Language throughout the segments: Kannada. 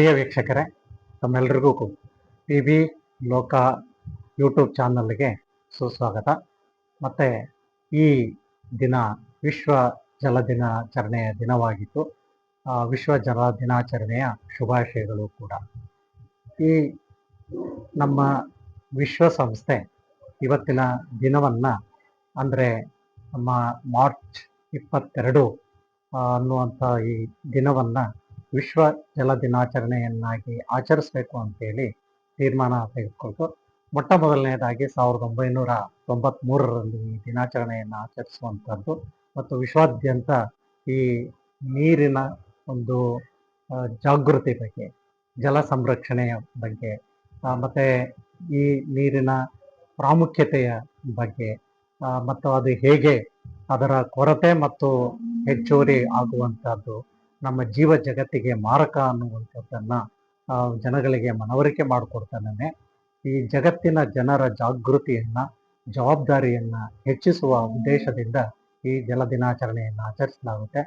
ಪ್ರಿಯ ವೀಕ್ಷಕರೇ ತಮ್ಮೆಲ್ಲರಿಗೂ ಪಿ ಬಿ ಲೋಕ ಯೂಟ್ಯೂಬ್ ಚಾನಲ್ಗೆ ಸುಸ್ವಾಗತ. ಮತ್ತು ಈ ದಿನ ವಿಶ್ವ ಜಲ ದಿನಾಚರಣೆಯ ದಿನವಾಗಿತ್ತು. ವಿಶ್ವ ಜಲ ದಿನಾಚರಣೆಯ ಶುಭಾಶಯಗಳು ಕೂಡ. ಈ ನಮ್ಮ ವಿಶ್ವಸಂಸ್ಥೆ ಇವತ್ತಿನ ದಿನವನ್ನು ಅಂದರೆ ನಮ್ಮ ಮಾರ್ಚ್ ಇಪ್ಪತ್ತೆರಡು ಅನ್ನುವಂಥ ಈ ದಿನವನ್ನು ವಿಶ್ವ ಜಲ ದಿನಾಚರಣೆಯನ್ನಾಗಿ ಆಚರಿಸಬೇಕು ಅಂತೇಳಿ ತೀರ್ಮಾನ ತೆಗೆದುಕೊಂಡು ಮೊಟ್ಟ ಮೊದಲನೆಯದಾಗಿ ಸಾವಿರದ ಒಂಬೈನೂರ ತೊಂಬತ್ಮೂರರಲ್ಲಿ ಈ ದಿನಾಚರಣೆಯನ್ನು ಆಚರಿಸುವಂಥದ್ದು ಮತ್ತು ವಿಶ್ವಾದ್ಯಂತ ಈ ನೀರಿನ ಒಂದು ಜಾಗೃತಿ ಬಗ್ಗೆ, ಜಲ ಸಂರಕ್ಷಣೆಯ ಬಗ್ಗೆ ಮತ್ತೆ ಈ ನೀರಿನ ಪ್ರಾಮುಖ್ಯತೆಯ ಬಗ್ಗೆ ಮತ್ತು ಅದು ಹೇಗೆ ಅದರ ಕೊರತೆ ಮತ್ತು ಹೆಚ್ಚುವರಿ ಆಗುವಂಥದ್ದು ನಮ್ಮ ಜೀವ ಜಗತ್ತಿಗೆ ಮಾರಕ ಅನ್ನುವಂಥದ್ದನ್ನು ಜನಗಳಿಗೆ ಮನವರಿಕೆ ಮಾಡಿಕೊಡ್ತಾನೆ. ಈ ಜಗತ್ತಿನ ಜನರ ಜಾಗೃತಿಯನ್ನು, ಜವಾಬ್ದಾರಿಯನ್ನು ಹೆಚ್ಚಿಸುವ ಉದ್ದೇಶದಿಂದ ಈ ಜಲ ದಿನಾಚರಣೆಯನ್ನು ಆಚರಿಸಲಾಗುತ್ತೆ.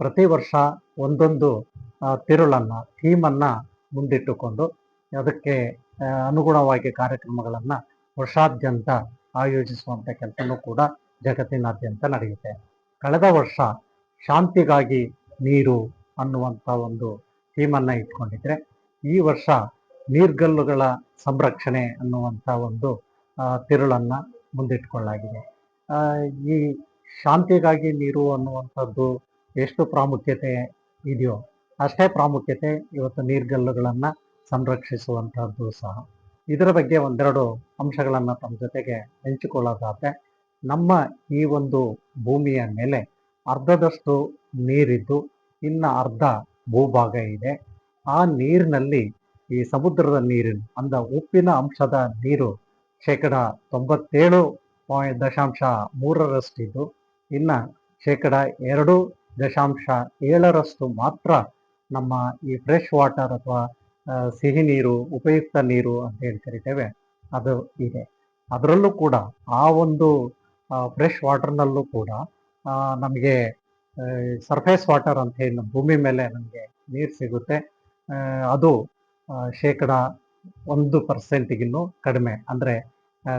ಪ್ರತಿ ವರ್ಷ ಒಂದೊಂದು ತಿರುಳನ್ನು, ಥೀಮನ್ನು ಮುಂದಿಟ್ಟುಕೊಂಡು ಅದಕ್ಕೆ ಅನುಗುಣವಾಗಿ ಕಾರ್ಯಕ್ರಮಗಳನ್ನು ವರ್ಷಾದ್ಯಂತ ಆಯೋಜಿಸುವಂಥ ಕೆಲಸನೂ ಕೂಡ ಜಗತ್ತಿನಾದ್ಯಂತ ನಡೆಯುತ್ತೆ. ಕಳೆದ ವರ್ಷ ಶಾಂತಿಗಾಗಿ ನೀರು ಅನ್ನುವಂಥ ಒಂದು ಥೀಮನ್ನ ಇಟ್ಕೊಂಡಿದ್ರೆ ಈ ವರ್ಷ ನೀರ್ಗಲ್ಲುಗಳ ಸಂರಕ್ಷಣೆ ಅನ್ನುವಂಥ ಒಂದು ತಿರುಳನ್ನು ಮುಂದಿಟ್ಕೊಳ್ಳಲಾಗಿದೆ. ಈ ಶಾಂತಿಗಾಗಿ ನೀರು ಅನ್ನುವಂಥದ್ದು ಎಷ್ಟು ಪ್ರಾಮುಖ್ಯತೆ ಇದೆಯೋ ಅಷ್ಟೇ ಪ್ರಾಮುಖ್ಯತೆ ಇವತ್ತು ನೀರ್ಗಲ್ಲುಗಳನ್ನು ಸಂರಕ್ಷಿಸುವಂಥದ್ದು ಸಹ. ಇದರ ಬಗ್ಗೆ ಒಂದೆರಡು ಅಂಶಗಳನ್ನು ತಮ್ಮ ಜೊತೆಗೆ ಹಂಚಿಕೊಳ್ಳೋದಾದ್ರೆ, ನಮ್ಮ ಈ ಒಂದು ಭೂಮಿಯ ಮೇಲೆ ಅರ್ಧದಷ್ಟು ನೀರಿದ್ದು ಇನ್ನ ಅರ್ಧ ಭೂಭಾಗ ಇದೆ. ಆ ನೀರಿನಲ್ಲಿ ಈ ಸಮುದ್ರದ ನೀರಿನ, ಅಂದ ಉಪ್ಪಿನ ಅಂಶದ ನೀರು ಶೇಕಡ ತೊಂಬತ್ತೇಳು ಪಾಯಿಂಟ್ ದಶಾಂಶ ಮೂರರಷ್ಟಿದ್ದು, ಇನ್ನ ಶೇಕಡ ಎರಡು ದಶಾಂಶ ಏಳರಷ್ಟು ಮಾತ್ರ ನಮ್ಮ ಈ ಫ್ರೆಶ್ ವಾಟರ್ ಅಥವಾ ಸಿಹಿ ನೀರು, ಉಪಯುಕ್ತ ನೀರು ಅಂತ ಹೇಳಿ ಕರಿತೇವೆ. ಅದು ಇದೆ. ಅದರಲ್ಲೂ ಕೂಡ ಆ ಒಂದು ಫ್ರೆಶ್ ವಾಟರ್ನಲ್ಲೂ ಕೂಡ ನಮಗೆ ಸರ್ಫೇಸ್ ವಾಟರ್ ಅಂತ ಹೇಳಿ ನಮ್ಮ ಭೂಮಿ ಮೇಲೆ ನಮಗೆ ನೀರು ಸಿಗುತ್ತೆ. ಅದು ಶೇಕಡ ಒಂದು ಪರ್ಸೆಂಟ್ಗಿನ್ನೂ ಕಡಿಮೆ. ಅಂದರೆ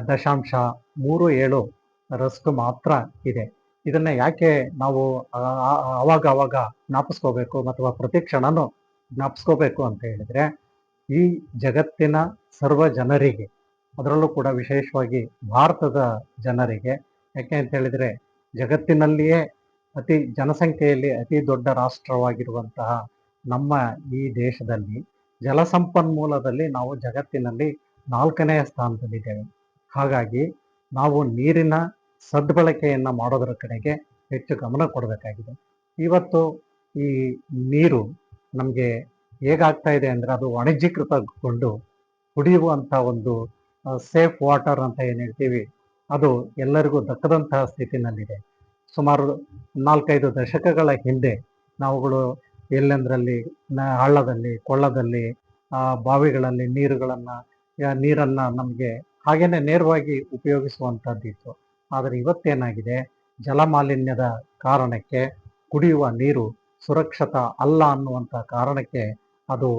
ದಶಾಂಶ ಮೂರು ಏಳು ರಷ್ಟು ಮಾತ್ರ ಇದೆ. ಇದನ್ನು ಯಾಕೆ ನಾವು ಅವಾಗ ಅವಾಗ ಜ್ಞಾಪಿಸ್ಕೋಬೇಕು ಅಥವಾ ಪ್ರತಿ ಕ್ಷಣನೂ ಜ್ಞಾಪಿಸ್ಕೋಬೇಕು ಅಂತ ಹೇಳಿದ್ರೆ, ಈ ಜಗತ್ತಿನ ಸರ್ವ ಜನರಿಗೆ, ಅದರಲ್ಲೂ ಕೂಡ ವಿಶೇಷವಾಗಿ ಭಾರತದ ಜನರಿಗೆ, ಯಾಕೆ ಅಂತ ಹೇಳಿದ್ರೆ ಜಗತ್ತಿನಲ್ಲಿಯೇ ಅತಿ ಜನಸಂಖ್ಯೆಯಲ್ಲಿ ಅತಿ ದೊಡ್ಡ ರಾಷ್ಟ್ರವಾಗಿರುವಂತಹ ನಮ್ಮ ಈ ದೇಶದಲ್ಲಿ ಜಲಸಂಪನ್ಮೂಲದಲ್ಲಿ ನಾವು ಜಗತ್ತಿನಲ್ಲಿ ನಾಲ್ಕನೆಯ ಸ್ಥಾನದಲ್ಲಿದ್ದೇವೆ. ಹಾಗಾಗಿ ನಾವು ನೀರಿನ ಸದ್ಬಳಕೆಯನ್ನು ಮಾಡೋದರ ಕಡೆಗೆ ಹೆಚ್ಚು ಗಮನ ಕೊಡಬೇಕಾಗಿದೆ. ಇವತ್ತು ಈ ನೀರು ನಮಗೆ ಹೇಗಾಗ್ತಾ ಇದೆ ಅಂದರೆ ಅದು ವಾಣಿಜ್ಯೀಕೃತಗೊಂಡು ಕುಡಿಯುವಂಥ ಒಂದು ಸೇಫ್ ವಾಟರ್ ಅಂತ ಏನು ಹೇಳ್ತೀವಿ, ಅದು ಎಲ್ಲರಿಗೂ ದಕ್ಕದಂತಹ ಸ್ಥಿತಿನಲ್ಲಿದೆ. ಸುಮಾರು ನಾಲ್ಕೈದು ದಶಕಗಳ ಹಿಂದೆ ನಾವುಗಳು ಎಲ್ಲೆಂದರಲ್ಲಿ ಹಳ್ಳದಲ್ಲಿ ಕೊಳ್ಳದಲ್ಲಿ ಆ, ಬಾವಿಗಳಲ್ಲಿ ನೀರುಗಳನ್ನು ನೀರನ್ನು ನೀರನ್ನ ನಮಗೆ ಹಾಗೇನೆ ನೇರವಾಗಿ ಉಪಯೋಗಿಸುವಂಥದ್ದಿತ್ತು. ಆದರೆ ಇವತ್ತೇನಾಗಿದೆ? ಜಲಮಾಲಿನ್ಯದ ಕಾರಣಕ್ಕೆ ಕುಡಿಯುವ ನೀರು ಸುರಕ್ಷಿತ ಅಲ್ಲ ಅನ್ನುವಂಥ ಕಾರಣಕ್ಕೆ ಅದು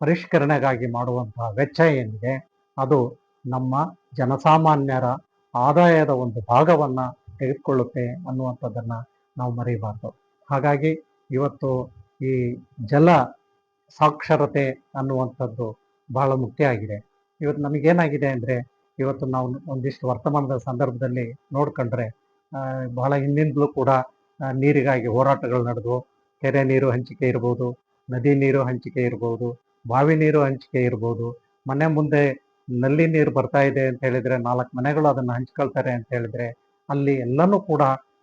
ಪರಿಷ್ಕರಣೆಗಾಗಿ ಮಾಡುವಂತಹ ವೆಚ್ಚ ಏನಿದೆ? ಅದು ನಮ್ಮ ಜನಸಾಮಾನ್ಯರ ಆದಾಯದ ಒಂದು ಭಾಗವನ್ನ ತೆಗೆದುಕೊಳ್ಳುತ್ತೆ ಅನ್ನುವಂಥದ್ದನ್ನ ನಾವು ಮರೆಯಬಾರ್ದು. ಹಾಗಾಗಿ ಇವತ್ತು ಈ ಜಲ ಸಾಕ್ಷರತೆ ಅನ್ನುವಂಥದ್ದು ಬಹಳ ಮುಖ್ಯ ಆಗಿದೆ. ಇವತ್ತು ನಮಗೇನಾಗಿದೆ ಅಂದ್ರೆ ಇವತ್ತು ನಾವು ಒಂದಿಷ್ಟು ವರ್ತಮಾನದ ಸಂದರ್ಭದಲ್ಲಿ ನೋಡ್ಕೊಂಡ್ರೆ ಬಹಳ ಹಿಂದಿಂದಲೂ ಕೂಡ ನೀರಿಗಾಗಿ ಹೋರಾಟಗಳು ನಡೆದವು. ಕೆರೆ ನೀರು ಹಂಚಿಕೆ ಇರ್ಬೋದು, ನದಿ ನೀರು ಹಂಚಿಕೆ ಇರ್ಬೋದು, ಬಾವಿ ನೀರು ಹಂಚಿಕೆ ಇರ್ಬೋದು, ಮನೆ ಮುಂದೆ ನಲ್ಲಿ ನೀರು ಬರ್ತಾ ಇದೆ ಅಂತ ಹೇಳಿದ್ರೆ ನಾಲ್ಕು ಮನೆಗಳು ಅದನ್ನ ಹಂಚ್ಕೊಳ್ತಾರೆ ಅಂತ ಹೇಳಿದ್ರೆ ಅಲ್ಲಿ ಎಲ್ಲನೂ ಕೂಡ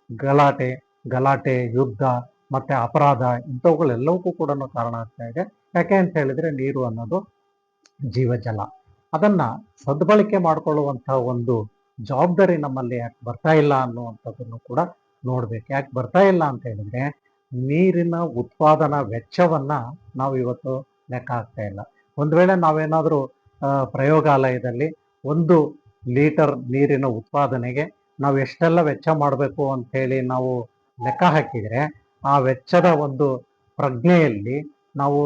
ಗಲಾಟೆ ಗಲಾಟೆ, ಯುದ್ಧ ಮತ್ತೆ ಅಪರಾಧ ಇಂಥವುಗಳೆಲ್ಲವಕ್ಕೂ ಕೂಡ ಕಾರಣ ಆಗ್ತಾ ಇದೆ. ಯಾಕೆ ಅಂತ ಹೇಳಿದ್ರೆ ನೀರು ಅನ್ನೋದು ಜೀವಜಲ. ಅದನ್ನ ಸದ್ಬಳಕೆ ಮಾಡ್ಕೊಳ್ಳುವಂತಹ ಒಂದು ಜವಾಬ್ದಾರಿ ನಮ್ಮಲ್ಲಿ ಯಾಕೆ ಬರ್ತಾ ಇಲ್ಲ ಅನ್ನುವಂಥದ್ದನ್ನು ಕೂಡ ನೋಡ್ಬೇಕು. ಯಾಕೆ ಬರ್ತಾ ಇಲ್ಲ ಅಂತ ಹೇಳಿದ್ರೆ ನೀರಿನ ಉತ್ಪಾದನಾ ವೆಚ್ಚವನ್ನ ನಾವು ಇವತ್ತು ಲೆಕ್ಕ ಹಾಕ್ತಾ ಇಲ್ಲ. ಒಂದು ವೇಳೆ ನಾವೇನಾದರೂ ಪ್ರಯೋಗಾಲಯದಲ್ಲಿ ಒಂದು ಲೀಟರ್ ನೀರಿನ ಉತ್ಪಾದನೆಗೆ ನಾವು ಎಷ್ಟೆಲ್ಲ ವೆಚ್ಚ ಮಾಡಬೇಕು ಅಂತ ಹೇಳಿ ನಾವು ಲೆಕ್ಕ ಹಾಕಿದ್ರೆ ಆ ವೆಚ್ಚದ ಒಂದು ಪ್ರಜ್ಞೆಯಲ್ಲಿ ನಾವು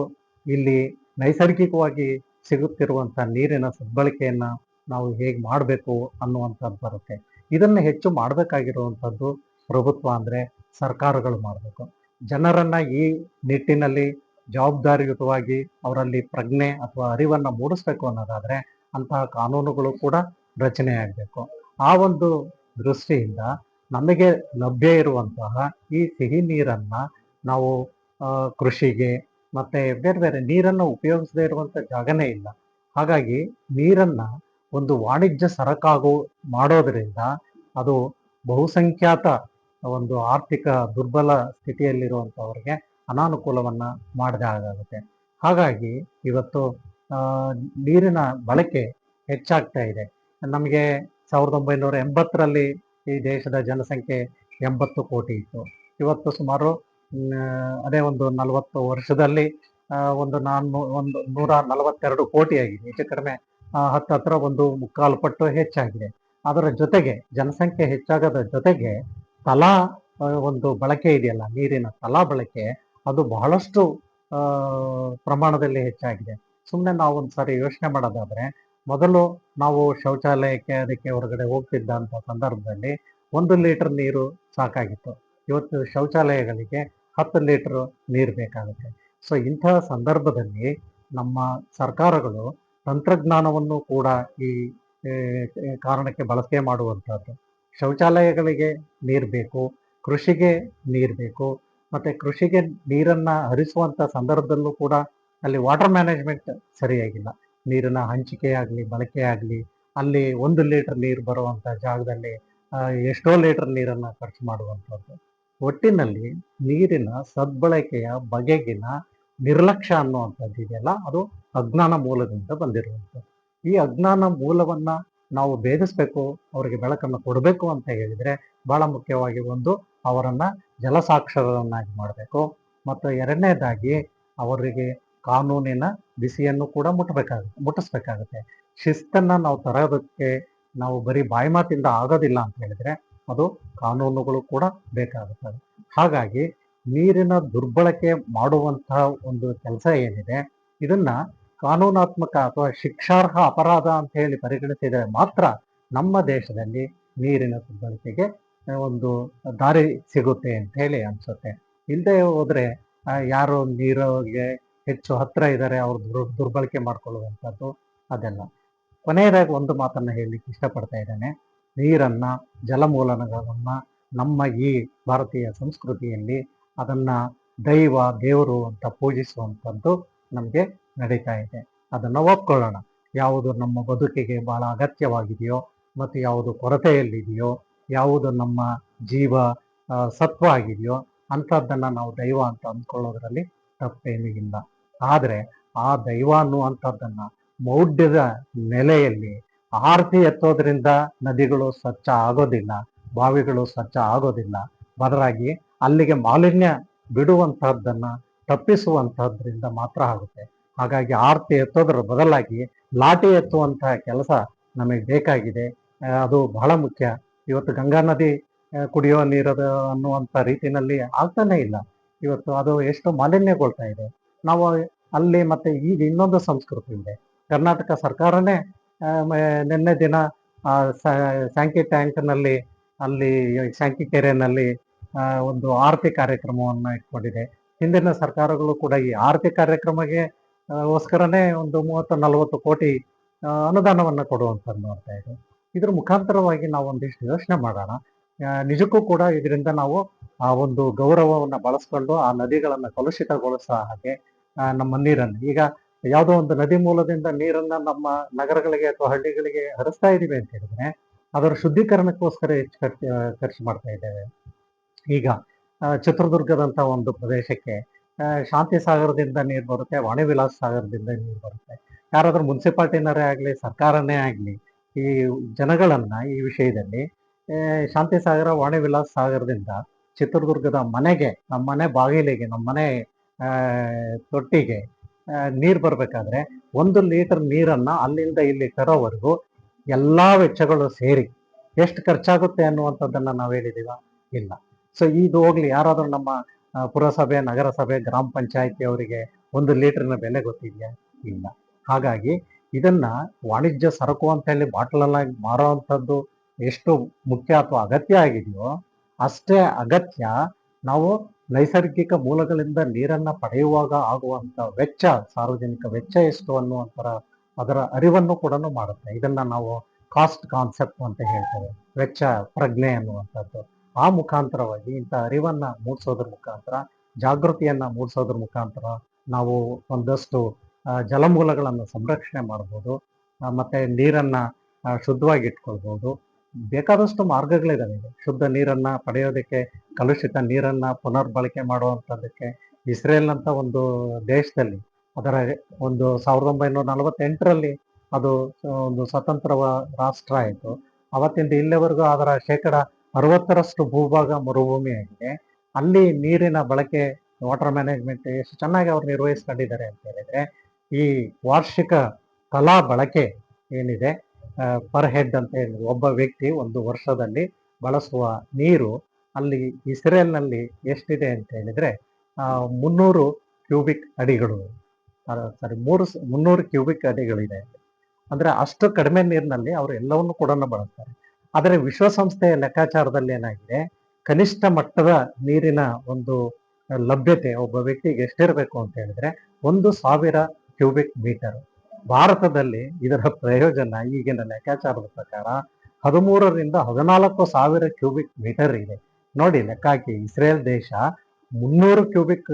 ಇಲ್ಲಿ ನೈಸರ್ಗಿಕವಾಗಿ ಸಿಗುತ್ತಿರುವಂಥ ನೀರಿನ ಸದ್ಬಳಕೆಯನ್ನು ನಾವು ಹೇಗೆ ಮಾಡಬೇಕು ಅನ್ನುವಂಥದ್ದು ಬರುತ್ತೆ. ಇದನ್ನು ಹೆಚ್ಚು ಮಾಡಬೇಕಾಗಿರುವಂಥದ್ದು ಪ್ರಭುತ್ವ ಅಂದರೆ ಸರ್ಕಾರಗಳು ಮಾಡಬೇಕು. ಜನರನ್ನ ಈ ನಿಟ್ಟಿನಲ್ಲಿ ಜವಾಬ್ದಾರಿಯುತವಾಗಿ ಅವರಲ್ಲಿ ಪ್ರಜ್ಞೆ ಅಥವಾ ಅರಿವನ್ನ ಮೂಡಿಸ್ಬೇಕು ಅನ್ನೋದಾದ್ರೆ ಅಂತಹ ಕಾನೂನುಗಳು ಕೂಡ ರಚನೆ ಆಗಬೇಕು ಆ ಒಂದು ದೃಷ್ಟಿಯಿಂದ ನಮಗೆ ಲಭ್ಯ ಇರುವಂತಹ ಈ ಸಿಹಿ ನೀರನ್ನ ನಾವು ಕೃಷಿಗೆ ಮತ್ತೆ ಬೇರೆ ಬೇರೆ ನೀರನ್ನು ಉಪಯೋಗಿಸದೇ ಇರುವಂಥ ಜಾಗನೇ ಇಲ್ಲ. ಹಾಗಾಗಿ ನೀರನ್ನ ಒಂದು ವಾಣಿಜ್ಯ ಸರಕಾಗು ಮಾಡೋದರಿಂದ ಅದು ಬಹುಸಂಖ್ಯಾತ ಒಂದು ಆರ್ಥಿಕ ದುರ್ಬಲ ಸ್ಥಿತಿಯಲ್ಲಿರುವಂಥವ್ರಿಗೆ ಅನಾನುಕೂಲವನ್ನ ಮಾಡದೆ ಹಾಗಾಗುತ್ತೆ ಹಾಗಾಗಿ ಇವತ್ತು ನೀರಿನ ಬಳಕೆ ಹೆಚ್ಚಾಗ್ತಾ ಇದೆ. ನಮಗೆ ಸಾವಿರದ ಒಂಬೈನೂರ ಎಂಬತ್ತರಲ್ಲಿ ಈ ದೇಶದ ಜನಸಂಖ್ಯೆ ಎಂಬತ್ತು ಕೋಟಿ ಇತ್ತು. ಇವತ್ತು ಸುಮಾರು ಅದೇ ಒಂದು ನಲವತ್ತು ವರ್ಷದಲ್ಲಿ ಒಂದು ನಾನು ಒಂದು ನೂರ ನಲವತ್ತೆರಡು ಕೋಟಿ ಆಗಿದೆ. ಹೆಚ್ಚು ಕಡಿಮೆ ಹತ್ತು ಹತ್ರ ಒಂದು ಮುಕ್ಕಾಲು ಪಟ್ಟು ಹೆಚ್ಚಾಗಿದೆ. ಅದರ ಜೊತೆಗೆ, ಜನಸಂಖ್ಯೆ ಹೆಚ್ಚಾಗದ ಜೊತೆಗೆ ತಲಾ ಒಂದು ಬಳಕೆ ಇದೆಯಲ್ಲ, ನೀರಿನ ತಲಾ ಬಳಕೆ, ಅದು ಬಹಳಷ್ಟು ಪ್ರಮಾಣದಲ್ಲಿ ಹೆಚ್ಚಾಗಿದೆ. ಸುಮ್ಮನೆ ನಾವು ಒಂದ್ಸಾರಿ ಯೋಚನೆ ಮಾಡೋದಾದ್ರೆ ಮೊದಲು ನಾವು ಶೌಚಾಲಯಕ್ಕೆ ಅದಕ್ಕೆ ಹೊರಗಡೆ ಹೋಗ್ತಿದ್ದಂಥ ಸಂದರ್ಭದಲ್ಲಿ ಒಂದು ಲೀಟರ್ ನೀರು ಸಾಕಾಗಿತ್ತು. ಇವತ್ತು ಶೌಚಾಲಯಗಳಿಗೆ ಹತ್ತು ಲೀಟರ್ ನೀರು ಬೇಕಾಗುತ್ತೆ. ಸೊ ಇಂತಹ ಸಂದರ್ಭದಲ್ಲಿ ನಮ್ಮ ಸರ್ಕಾರಗಳು ತಂತ್ರಜ್ಞಾನವನ್ನು ಕೂಡ ಈ ಕಾರಣಕ್ಕೆ ಬಳಕೆ ಮಾಡುವಂಥದ್ದು. ಶೌಚಾಲಯಗಳಿಗೆ ನೀರು ಬೇಕು, ಕೃಷಿಗೆ ನೀರು ಬೇಕು, ಮತ್ತು ಕೃಷಿಗೆ ನೀರನ್ನು ಹರಿಸುವಂಥ ಸಂದರ್ಭದಲ್ಲೂ ಕೂಡ ಅಲ್ಲಿ ವಾಟರ್ ಮ್ಯಾನೇಜ್ಮೆಂಟ್ ಸರಿಯಾಗಿಲ್ಲ. ನೀರಿನ ಹಂಚಿಕೆ ಆಗಲಿ, ಬಳಕೆ ಅಲ್ಲಿ ಒಂದು ಲೀಟರ್ ನೀರು ಬರುವಂಥ ಜಾಗದಲ್ಲಿ ಎಷ್ಟೋ ಲೀಟರ್ ನೀರನ್ನು ಖರ್ಚು ಮಾಡುವಂಥದ್ದು. ಒಟ್ಟಿನಲ್ಲಿ ನೀರಿನ ಸದ್ಬಳಕೆಯ ಬಗೆಗಿನ ನಿರ್ಲಕ್ಷ್ಯ ಅನ್ನುವಂಥದ್ದು ಇದೆಯಲ್ಲ, ಅದು ಅಜ್ಞಾನ ಮೂಲದಿಂದ ಬಂದಿರುವಂಥದ್ದು. ಈ ಅಜ್ಞಾನ ಮೂಲವನ್ನ ನಾವು ಭೇದಿಸಬೇಕು, ಅವರಿಗೆ ಬೆಳಕನ್ನು ಕೊಡಬೇಕು ಅಂತ ಹೇಳಿದರೆ ಬಹಳ ಮುಖ್ಯವಾಗಿ ಒಂದು ಅವರನ್ನು ಜಲಸಾಕ್ಷರರನ್ನಾಗಿ ಮಾಡಬೇಕು. ಮತ್ತು ಎರಡನೇದಾಗಿ ಅವರಿಗೆ ಕಾನೂನಿನ ಬಿಸಿಯನ್ನು ಕೂಡ ಮುಟ್ಟಬೇಕಾಗುತ್ತೆ ಮುಟ್ಟಿಸ್ಬೇಕಾಗುತ್ತೆ. ಶಿಸ್ತನ್ನ ನಾವು ತರೋದಕ್ಕೆ ನಾವು ಬರೀ ಬಾಯಿ ಮಾತಿಂದ ಆಗೋದಿಲ್ಲ ಅಂತ ಹೇಳಿದ್ರೆ ಅದು ಕಾನೂನುಗಳು ಕೂಡ ಬೇಕಾಗುತ್ತದೆ ಹಾಗಾಗಿ ನೀರಿನ ದುರ್ಬಳಕೆ ಮಾಡುವಂತಹ ಒಂದು ಕೆಲಸ ಏನಿದೆ, ಇದನ್ನ ಕಾನೂನಾತ್ಮಕ ಅಥವಾ ಶಿಕ್ಷಾರ್ಹ ಅಪರಾಧ ಅಂತ ಹೇಳಿ ಪರಿಗಣಿಸಿದರೆ ಮಾತ್ರ ನಮ್ಮ ದೇಶದಲ್ಲಿ ನೀರಿನ ದುರ್ಬಳಕೆಗೆ ಒಂದು ದಾರಿ ಸಿಗುತ್ತೆ ಅಂತ ಹೇಳಿ ಅನ್ಸುತ್ತೆ. ಇಲ್ಲದೆ ಹೋದ್ರೆ ಯಾರು ನೀರಿಗೆ ಹೆಚ್ಚು ಹತ್ತಿರ ಇದ್ದಾರೆ ಅವ್ರು ದುರ್, ದುರ್ಬಳಕೆ ಮಾಡ್ಕೊಳ್ಳುವಂಥದ್ದು ಅದೆಲ್ಲ. ಕೊನೆಯದಾಗಿ ಒಂದು ಮಾತನ್ನು ಹೇಳಲಿಕ್ಕೆ ಇಷ್ಟಪಡ್ತಾ ಇದ್ದೇನೆ. ನೀರನ್ನು, ಜಲಮೂಲನಗಳನ್ನು ನಮ್ಮ ಈ ಭಾರತೀಯ ಸಂಸ್ಕೃತಿಯಲ್ಲಿ ಅದನ್ನು ದೈವ, ದೇವರು ಅಂತ ಪೂಜಿಸುವಂಥದ್ದು ನಮಗೆ ನಡೀತಾ ಇದೆ. ಅದನ್ನು ಒಪ್ಕೊಳ್ಳೋಣ. ಯಾವುದು ನಮ್ಮ ಬದುಕಿಗೆ ಬಹಳ ಅಗತ್ಯವಾಗಿದೆಯೋ ಮತ್ತು ಯಾವುದು ಕೊರತೆಯಲ್ಲಿದೆಯೋ, ಯಾವುದು ನಮ್ಮ ಜೀವ ಸತ್ವ ಆಗಿದೆಯೋ ಅಂಥದ್ದನ್ನು ನಾವು ದೈವ ಅಂತ ಅಂದ್ಕೊಳ್ಳೋದ್ರಲ್ಲಿ ತಪ್ಪೇನೂ ಇಲ್ಲ. ಆದ್ರೆ ಆ ದೈವ ಅನ್ನುವಂಥದ್ದನ್ನ ಮೌಢ್ಯದ ನೆಲೆಯಲ್ಲಿ ಆರತಿ ಎತ್ತೋದ್ರಿಂದ ನದಿಗಳು ಸ್ವಚ್ಛ ಆಗೋದಿಲ್ಲ, ಬಾವಿಗಳು ಸ್ವಚ್ಛ ಆಗೋದಿಲ್ಲ. ಬದಲಾಗಿ ಅಲ್ಲಿಗೆ ಮಾಲಿನ್ಯ ಬಿಡುವಂತಹದ್ದನ್ನ ತಪ್ಪಿಸುವಂತಹದ್ರಿಂದ ಮಾತ್ರ ಆಗುತ್ತೆ. ಹಾಗಾಗಿ ಆರತಿ ಎತ್ತೋದ್ರ ಬದಲಾಗಿ ಲಾಟಿ ಎತ್ತುವಂತಹ ಕೆಲಸ ನಮಗೆ ಬೇಕಾಗಿದೆ. ಅದು ಬಹಳ ಮುಖ್ಯ. ಇವತ್ತು ಗಂಗಾ ನದಿ ಕುಡಿಯೋ ನೀರದ ಅನ್ನುವಂಥ ರೀತಿನಲ್ಲಿ ಆಗ್ತಾನೆ ಇಲ್ಲ. ಇವತ್ತು ಅದು ಎಷ್ಟು ಮಾಲಿನ್ಯಗೊಳ್ತಾ ಇದೆ. ನಾವು ಅಲ್ಲಿ ಮತ್ತೆ ಈಗ ಇನ್ನೊಂದು ಸಂಸ್ಕೃತಿ ಇದೆ. ಕರ್ನಾಟಕ ಸರ್ಕಾರನೇ ನಿನ್ನೆ ದಿನ ಸ್ಯಾಂಕಿ ಟ್ಯಾಂಕ್ನಲ್ಲಿ ಅಲ್ಲಿ ಸ್ಯಾಂಕಿ ಕೆರೆಯಲ್ಲಿ ಒಂದು ಆರತಿ ಕಾರ್ಯಕ್ರಮವನ್ನು ಇಟ್ಕೊಂಡಿದೆ. ಹಿಂದಿನ ಸರ್ಕಾರಗಳು ಕೂಡ ಈ ಆರತಿ ಕಾರ್ಯಕ್ರಮಕ್ಕೆ ಗೋಸ್ಕರನೇ ಒಂದು ಮೂವತ್ತು, ನಲವತ್ತು ಕೋಟಿ ಅನುದಾನವನ್ನು ಕೊಡುವಂಥದ್ದು ನೋಡ್ತಾ ಇದೆ ಇದ್ರ ಮುಖಾಂತರವಾಗಿ ನಾವು ಒಂದಿಷ್ಟು ಯೋಚನೆ ಮಾಡೋಣ. ನಿಜಕ್ಕೂ ಕೂಡ ಇದರಿಂದ ನಾವು ಆ ಒಂದು ಗೌರವವನ್ನ ಬಳಸ್ಕೊಂಡು ಆ ನದಿಗಳನ್ನ ಕಲುಷಿತಗೊಳಿಸೋ ಹಾಗೆ ನಮ್ಮ ನೀರನ್ನು. ಈಗ ಯಾವುದೋ ಒಂದು ನದಿ ಮೂಲದಿಂದ ನೀರನ್ನ ನಮ್ಮ ನಗರಗಳಿಗೆ ಅಥವಾ ಹಳ್ಳಿಗಳಿಗೆ ಹರಿಸ್ತಾ ಇದ್ದೀವಿ ಅಂತ ಹೇಳಿದ್ರೆ, ಅದರ ಶುದ್ಧೀಕರಣಕ್ಕೋಸ್ಕರ ಹೆಚ್ಚು ಖರ್ಚು ಖರ್ಚು ಮಾಡ್ತಾ ಇದ್ದೇವೆ. ಈಗ ಚಿತ್ರದುರ್ಗದಂತ ಒಂದು ಪ್ರದೇಶಕ್ಕೆ ಶಾಂತಿ ಸಾಗರದಿಂದ ನೀರು ಬರುತ್ತೆ ವಾಣಿ ವಿಲಾಸ್ ಸಾಗರದಿಂದ ನೀರು ಬರುತ್ತೆ. ಯಾರಾದರೂ ಮುನ್ಸಿಪಾಲ್ಟಿನರೇ ಆಗಲಿ, ಸರ್ಕಾರನೇ ಆಗಲಿ, ಈ ಜನಗಳನ್ನ ಈ ವಿಷಯದಲ್ಲಿ ಶಾಂತಿ ಸಾಗರ ವಾಣಿ ವಿಲಾಸ್ ಸಾಗರದಿಂದ ಚಿತ್ರದುರ್ಗದ ಮನೆಗೆ, ನಮ್ಮ ಮನೆ ಬಾಗಿಲಿಗೆ, ನಮ್ಮ ಮನೆ ತೊಟ್ಟಿಗೆ ನೀರು ಬರಬೇಕಾದ್ರೆ ಒಂದು ಲೀಟರ್ ನೀರನ್ನು ಅಲ್ಲಿಂದ ಇಲ್ಲಿ ತರೋವರೆಗೂ ಎಲ್ಲ ವೆಚ್ಚಗಳು ಸೇರಿ ಎಷ್ಟು ಖರ್ಚಾಗುತ್ತೆ ಅನ್ನುವಂಥದ್ದನ್ನು ನಾವು ಹೇಳಿದೀವ? ಇಲ್ಲ. ಸೊ ಇದು ಹೋಗ್ಲಿ, ಯಾರಾದರೂ ನಮ್ಮ ಪುರಸಭೆ, ನಗರಸಭೆ, ಗ್ರಾಮ ಪಂಚಾಯಿತಿ ಅವರಿಗೆ ಒಂದು ಲೀಟರ್ನ ಬೆಲೆ ಗೊತ್ತಿದೆಯಾ? ಇಲ್ಲ. ಹಾಗಾಗಿ ಇದನ್ನ ವಾಣಿಜ್ಯ ಸರಕು ಅಂತ ಹೇಳಿ ಬಾಟಲಲ್ಲಾಗಿ ಮಾರುವಂಥದ್ದು ಎಷ್ಟು ಮುಖ್ಯ ಅಥವಾ ಅಗತ್ಯ ಆಗಿದೆಯೋ ಅಷ್ಟೇ ಅಗತ್ಯ ನಾವು ನೈಸರ್ಗಿಕ ಮೂಲಗಳಿಂದ ನೀರನ್ನ ಪಡೆಯುವಾಗ ಆಗುವಂತ ವೆಚ್ಚ, ಸಾರ್ವಜನಿಕ ವೆಚ್ಚ ಎಷ್ಟು ಅನ್ನುವಂತರ ಅದರ ಅರಿವನ್ನು ಕೂಡ ಮಾಡುತ್ತೆ. ಇದನ್ನ ನಾವು ಕಾಸ್ಟ್ ಕಾನ್ಸೆಪ್ಟ್ ಅಂತ ಹೇಳ್ತೇವೆ. ವೆಚ್ಚ, ಪ್ರಜ್ಞೆ ಅನ್ನುವಂಥದ್ದು. ಆ ಮುಖಾಂತರವಾಗಿ ಇಂಥ ಅರಿವನ್ನ ಮೂಡಿಸೋದ್ರ ಮುಖಾಂತರ, ಜಾಗೃತಿಯನ್ನ ಮೂಡಿಸೋದ್ರ ಮುಖಾಂತರ ನಾವು ಒಂದಷ್ಟು ಜಲಮೂಲಗಳನ್ನು ಸಂರಕ್ಷಣೆ ಮಾಡ್ಬೋದು. ಮತ್ತೆ ನೀರನ್ನ ಶುದ್ಧವಾಗಿ ಇಟ್ಕೊಳ್ಬೋದು. ಬೇಕಾದಷ್ಟು ಮಾರ್ಗಗಳಿದಾವೆ. ಶುದ್ಧ ನೀರನ್ನ ಪಡೆಯೋದಕ್ಕೆ, ಕಲುಷಿತ ನೀರನ್ನ ಪುನರ್ಬಳಕೆ ಇಸ್ರೇಲ್ ಅಂತ ಒಂದು ದೇಶದಲ್ಲಿ ಅದರ ಒಂದು ಸಾವಿರದ ಒಂಬೈನೂರ ನಲವತ್ತೆಂಟರಲ್ಲಿ ಅದು ಒಂದು ಸ್ವತಂತ್ರ ರಾಷ್ಟ್ರ ಆಯಿತು ಅವತ್ತಿಂದ ಇಲ್ಲಿವರೆಗೂ ಅದರ ಶೇಕಡ ಅರವತ್ತರಷ್ಟು ಭೂಭಾಗ ಮರುಭೂಮಿಯಾಗಿದೆ ಅಲ್ಲಿ ನೀರಿನ ಬಳಕೆ ವಾಟರ್ ಮ್ಯಾನೇಜ್ಮೆಂಟ್ ಎಷ್ಟು ಚೆನ್ನಾಗಿ ಅವ್ರು ನಿರ್ವಹಿಸ್ಕೊಂಡಿದ್ದಾರೆ ಅಂತ ಹೇಳಿದ್ರೆ ಈ ವಾರ್ಷಿಕ ಕಲಾ ಬಳಕೆ ಏನಿದೆ ಪರ್ ಹೆಡ್ ಅಂತ ಹೇಳಿದ್ರು. ಒಬ್ಬ ವ್ಯಕ್ತಿ ಒಂದು ವರ್ಷದಲ್ಲಿ ಬಳಸುವ ನೀರು ಅಲ್ಲಿ ಇಸ್ರೇಲ್ನಲ್ಲಿ ಎಷ್ಟಿದೆ ಅಂತ ಹೇಳಿದ್ರೆ ಮುನ್ನೂರು ಕ್ಯೂಬಿಕ್ ಅಡಿಗಳು. ಸಾರಿ ಮೂರು ಮುನ್ನೂರು ಕ್ಯೂಬಿಕ್ ಅಡಿಗಳಿದೆ. ಅಂದ್ರೆ ಅಷ್ಟು ಕಡಿಮೆ ನೀರಿನಲ್ಲಿ ಅವರು ಎಲ್ಲವನ್ನು ಕೂಡ ಬಳಸ್ತಾರೆ. ಆದರೆ ವಿಶ್ವಸಂಸ್ಥೆಯ ಲೆಕ್ಕಾಚಾರದಲ್ಲಿ ಏನಾಗಿದೆ? ಕನಿಷ್ಠ ಮಟ್ಟದ ನೀರಿನ ಒಂದು ಲಭ್ಯತೆ ಒಬ್ಬ ವ್ಯಕ್ತಿಗೆ ಎಷ್ಟಿರಬೇಕು ಅಂತ ಹೇಳಿದ್ರೆ ಒಂದು ಸಾವಿರ ಕ್ಯೂಬಿಕ್ ಮೀಟರ್. ಭಾರತದಲ್ಲಿ ಇದರ ಪ್ರಯೋಜನ ಈಗಿನ ಲೆಕ್ಕಾಚಾರದ ಪ್ರಕಾರ ಹದಿಮೂರರಿಂದ ಹದಿನಾಲ್ಕು ಸಾವಿರ ಕ್ಯೂಬಿಕ್ ಮೀಟರ್ ಇದೆ. ನೋಡಿ ಲೆಕ್ಕಾಕಿ, ಇಸ್ರೇಲ್ ದೇಶ ಮುನ್ನೂರು ಕ್ಯೂಬಿಕ್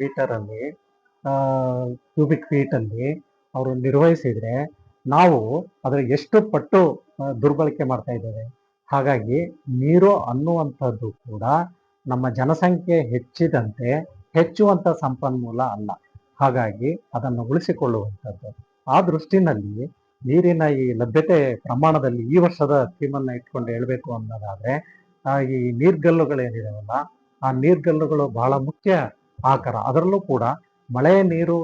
ಮೀಟರ್ ಅಲ್ಲಿ ಕ್ಯೂಬಿಕ್ ಫೀಟ್ ಅಲ್ಲಿ ಅವರು ನಿರ್ವಹಿಸಿದ್ರೆ ನಾವು ಅದರ ಎಷ್ಟು ಪಟ್ಟು ದುರ್ಬಳಕೆ ಮಾಡ್ತಾ ಇದ್ದೇವೆ. ಹಾಗಾಗಿ ನೀರು ಅನ್ನುವಂಥದ್ದು ಕೂಡ ನಮ್ಮ ಜನಸಂಖ್ಯೆ ಹೆಚ್ಚಿದಂತೆ ಹೆಚ್ಚುವಂತ ಸಂಪನ್ಮೂಲ ಅಲ್ಲ. ಹಾಗಾಗಿ ಅದನ್ನು ಉಳಿಸಿಕೊಳ್ಳುವಂಥದ್ದು. ಆ ದೃಷ್ಟಿನಲ್ಲಿ ನೀರಿನ ಈ ಲಭ್ಯತೆ ಪ್ರಮಾಣದಲ್ಲಿ ಈ ವರ್ಷದ ಥೀಮನ್ನು ಇಟ್ಕೊಂಡು ಹೇಳಬೇಕು ಅನ್ನೋದಾದರೆ ಈ ನೀರ್ಗಲ್ಲುಗಳೇನಿದಾವಲ್ಲ, ಆ ನೀರ್ಗಲ್ಲುಗಳು ಬಹಳ ಮುಖ್ಯ ಆಕಾರ. ಅದರಲ್ಲೂ ಕೂಡ ಮಳೆ ನೀರು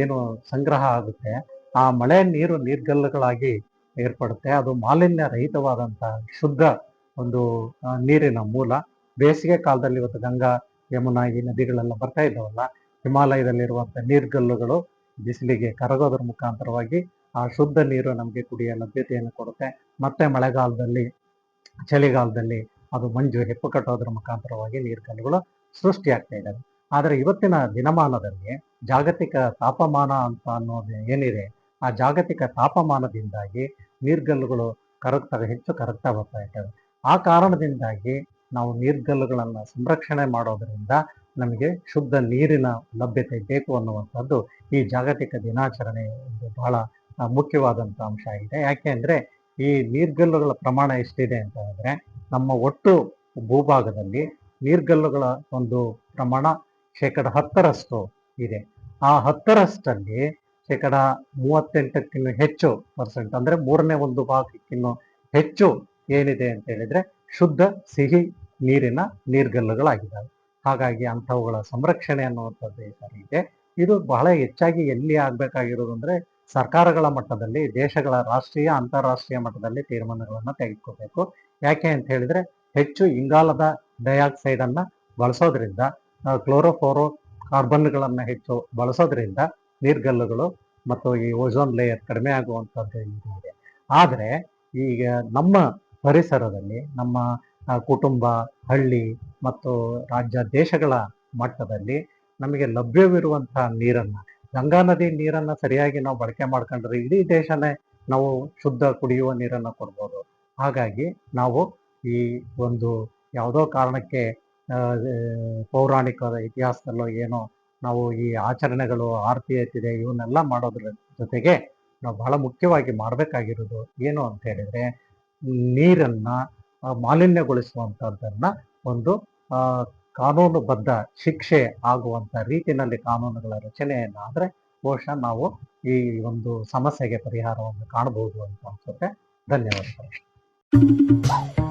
ಏನು ಸಂಗ್ರಹ ಆಗುತ್ತೆ, ಆ ಮಳೆ ನೀರು ನೀರ್ಗಲ್ಲುಗಳಾಗಿ ಏರ್ಪಡುತ್ತೆ. ಅದು ಮಾಲಿನ್ಯ ರಹಿತವಾದಂತಹ ಶುದ್ಧ ಒಂದು ನೀರಿನ ಮೂಲ. ಬೇಸಿಗೆ ಕಾಲದಲ್ಲಿ ಇವತ್ತು ಗಂಗಾ, ಯಮುನಾ ಈ ನದಿಗಳೆಲ್ಲ ಬರ್ತಾ ಇದ್ದಾವಲ್ಲ ಹಿಮಾಲಯದಲ್ಲಿರುವಂತ ನೀರ್ಗಲ್ಲುಗಳು ಬಿಸಿಲಿಗೆ ಕರಗೋದ್ರ ಮುಖಾಂತರವಾಗಿ ಆ ಶುದ್ಧ ನೀರು ನಮಗೆ ಕುಡಿಯ ಲಭ್ಯತೆಯನ್ನು ಕೊಡುತ್ತೆ. ಮತ್ತೆ ಮಳೆಗಾಲದಲ್ಲಿ, ಚಳಿಗಾಲದಲ್ಲಿ ಅದು ಮಂಜು ಹೆಪ್ಪು ಕಟ್ಟೋದ್ರ ಮುಖಾಂತರವಾಗಿ ನೀರ್ಗಲ್ಲುಗಳು ಸೃಷ್ಟಿಯಾಗ್ತಾ ಇದ್ದಾವೆ. ಆದರೆ ಇವತ್ತಿನ ದಿನಮಾನದಲ್ಲಿ ಜಾಗತಿಕ ತಾಪಮಾನ ಅಂತ ಅನ್ನೋದು ಏನಿದೆ, ಆ ಜಾಗತಿಕ ತಾಪಮಾನದಿಂದಾಗಿ ನೀರ್ಗಲ್ಲುಗಳು ಕರಗ್ತಾ ಹೆಚ್ಚು ಕರಗ್ತಾ ಬರ್ತಾ ಇದ್ದಾವೆ. ಆ ಕಾರಣದಿಂದಾಗಿ ನಾವು ನೀರ್ಗಲ್ಲುಗಳನ್ನು ಸಂರಕ್ಷಣೆ ಮಾಡೋದರಿಂದ ನಮಗೆ ಶುದ್ಧ ನೀರಿನ ಲಭ್ಯತೆ ಬೇಕು ಅನ್ನುವಂಥದ್ದು ಈ ಜಾಗತಿಕ ದಿನಾಚರಣೆ ಒಂದು ಬಹಳ ಮುಖ್ಯವಾದಂಥ ಅಂಶ ಆಗಿದೆ. ಯಾಕೆ ಈ ನೀರ್ಗಲ್ಲುಗಳ ಪ್ರಮಾಣ ಎಷ್ಟಿದೆ ಅಂತ ಹೇಳಿದ್ರೆ ನಮ್ಮ ಒಟ್ಟು ಭೂಭಾಗದಲ್ಲಿ ನೀರ್ಗಲ್ಲುಗಳ ಒಂದು ಪ್ರಮಾಣ ಶೇಕಡ ಹತ್ತರಷ್ಟು ಇದೆ. ಆ ಹತ್ತರಷ್ಟಲ್ಲಿ ಶೇಕಡ ಮೂವತ್ತೆಂಟಕ್ಕಿನ್ನೂ ಹೆಚ್ಚು ಪರ್ಸೆಂಟ್ ಅಂದ್ರೆ ಮೂರನೇ ಒಂದು ಭಾಗಕ್ಕಿನ್ನೂ ಹೆಚ್ಚು ಏನಿದೆ ಅಂತ ಹೇಳಿದ್ರೆ ಶುದ್ಧ ಸಿಹಿ ನೀರಿನ ನೀರ್ಗಲ್ಲುಗಳಾಗಿದ್ದಾವೆ. ಹಾಗಾಗಿ ಅಂಥವುಗಳ ಸಂರಕ್ಷಣೆ ಅನ್ನುವಂಥದ್ದು ಇದೆ. ಇದು ಬಹಳ ಹೆಚ್ಚಾಗಿ ಎಲ್ಲಿ ಆಗಬೇಕಾಗಿರೋದು ಅಂದರೆ ಸರ್ಕಾರಗಳ ಮಟ್ಟದಲ್ಲಿ, ದೇಶಗಳ ರಾಷ್ಟ್ರೀಯ, ಅಂತಾರಾಷ್ಟ್ರೀಯ ಮಟ್ಟದಲ್ಲಿ ತೀರ್ಮಾನಗಳನ್ನು ತೆಗೆದುಕೋಬೇಕು. ಯಾಕೆ ಅಂತ ಹೇಳಿದ್ರೆ ಹೆಚ್ಚು ಇಂಗಾಲದ ಡೈಆಕ್ಸೈಡ್ ಅನ್ನ ಬಳಸೋದ್ರಿಂದ ಕ್ಲೋರೋಫೋರೋ ಕಾರ್ಬನ್ಗಳನ್ನು ಹೆಚ್ಚು ಬಳಸೋದ್ರಿಂದ ನೀರ್ಗಲ್ಲುಗಳು ಮತ್ತು ಈ ಓಝೋನ್ ಲೇಯರ್ ಕಡಿಮೆ ಆಗುವಂಥದ್ದು ಇದು. ಆದರೆ ಈಗ ನಮ್ಮ ಪರಿಸರದಲ್ಲಿ, ನಮ್ಮ ಕುಟುಂಬ, ಹಳ್ಳಿ ಮತ್ತು ರಾಜ್ಯ ದೇಶಗಳ ಮಟ್ಟದಲ್ಲಿ ನಮಗೆ ಲಭ್ಯವಿರುವಂತಹ ನೀರನ್ನ, ಗಂಗಾ ನದಿ ನೀರನ್ನ ಸರಿಯಾಗಿ ನಾವು ಬಳಕೆ ಮಾಡ್ಕೊಂಡ್ರೆ ಇಡೀ ದೇಶನೇ ನಾವು ಶುದ್ಧ ಕುಡಿಯುವ ನೀರನ್ನ ಕೊಡ್ಬೋದು. ಹಾಗಾಗಿ ನಾವು ಈ ಒಂದು ಯಾವುದೋ ಕಾರಣಕ್ಕೆ ಪೌರಾಣಿಕವಾದ ಇತಿಹಾಸದಲ್ಲೋ ಏನೋ ನಾವು ಈ ಆಚರಣೆಗಳು, ಆರತಿ ಎತ್ತಿದೆ ಇವನ್ನೆಲ್ಲ ಮಾಡೋದ್ರ ಜೊತೆಗೆ ನಾವು ಬಹಳ ಮುಖ್ಯವಾಗಿ ಮಾಡಬೇಕಾಗಿರೋದು ಏನು ಅಂತ ಹೇಳಿದ್ರೆ ನೀರನ್ನ ಮಾಲಿನ್ಯಗೊಳಿಸುವಂಥದ್ದನ್ನ ಒಂದು ಕಾನೂನುಬದ್ಧ ಶಿಕ್ಷೆ ಆಗುವಂತ ರೀತಿಯಲ್ಲಿ ಕಾನೂನುಗಳ ರಚನೆಯನ್ನ ಆದ್ರೆ ಬಹುಶಃ ನಾವು ಈ ಒಂದು ಸಮಸ್ಯೆಗೆ ಪರಿಹಾರವನ್ನು ಕಾಣಬಹುದು ಅಂತ ಅನ್ಸುತ್ತೆ. ಧನ್ಯವಾದಗಳು.